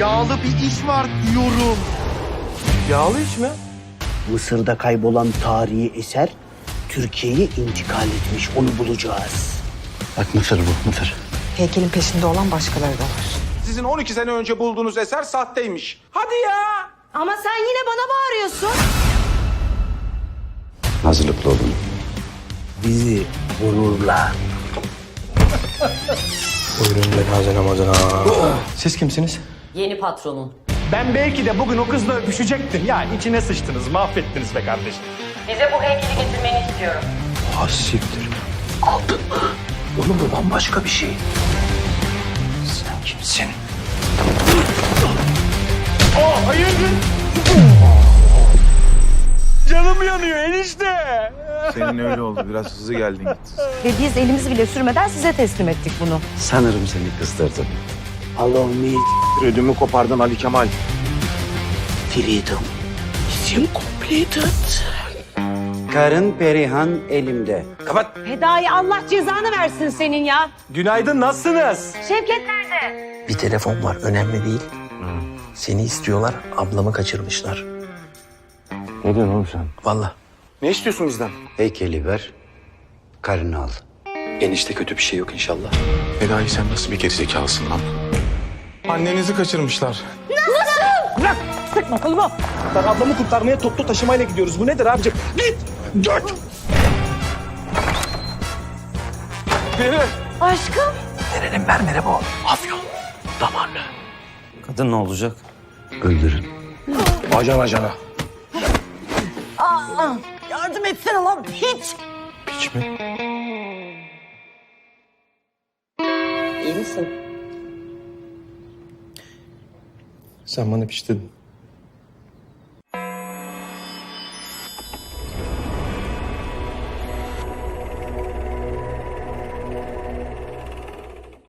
Yağlı bir iş var diyorum. Yağlı iş mi? Mısır'da kaybolan tarihi eser Türkiye'ye intikal etmiş. Onu bulacağız. Bak Mısır bu Mısır. Heykelin peşinde olan başkaları da var. Sizin 12 sene önce bulduğunuz eser sahteymiş. Hadi ya. Ama sen yine bana bağırıyorsun. Hazırlıklı olun. Bizi gururla. Buyurun cenaze namazına. Siz kimsiniz? Yeni patronun. Ben belki de bugün o kızla öpüşecektim. Ya içine sıçtınız, mahvettiniz be kardeşim. Bize bu heykeli getirmeni istiyorum. Ha siktir. Oğlum bu bambaşka bir şey. Sen kimsin? Canım yanıyor enişte. Senin öyle oldu. Biraz hızlı geldin gittin. Ve biz elimizi bile sürmeden size teslim ettik bunu. Sanırım seni kızdırdım. Allow me Ödümü kopardın Ali Kemal. freedom. Mission completed. Karın Perihan elimde. Kapat. Fedai Allah cezanı versin senin ya. Günaydın nasılsınız? Şevket nerede? Bir telefon var önemli değil. Seni istiyorlar ablamı kaçırmışlar. Ne diyorsun oğlum sen? Vallahi. Ne istiyorsun bizden? Heykeli ver. Karını al. Enişte kötü bir şey yok inşallah. Fedai sen nasıl bir gerizekalısın lan? Annenizi kaçırmışlar. Bak ablamı kurtarmaya toplu taşımayla gidiyoruz. Bu nedir abicim? Git! Dört! Beni. Aşkım. Nerenin mermeri bu? Afyon. Damarlı. Kadın ne olacak? Öldürün. Ajan ajana. Yardım etsene lan hiç. Piç mi? İyi misin? Sen bana piç.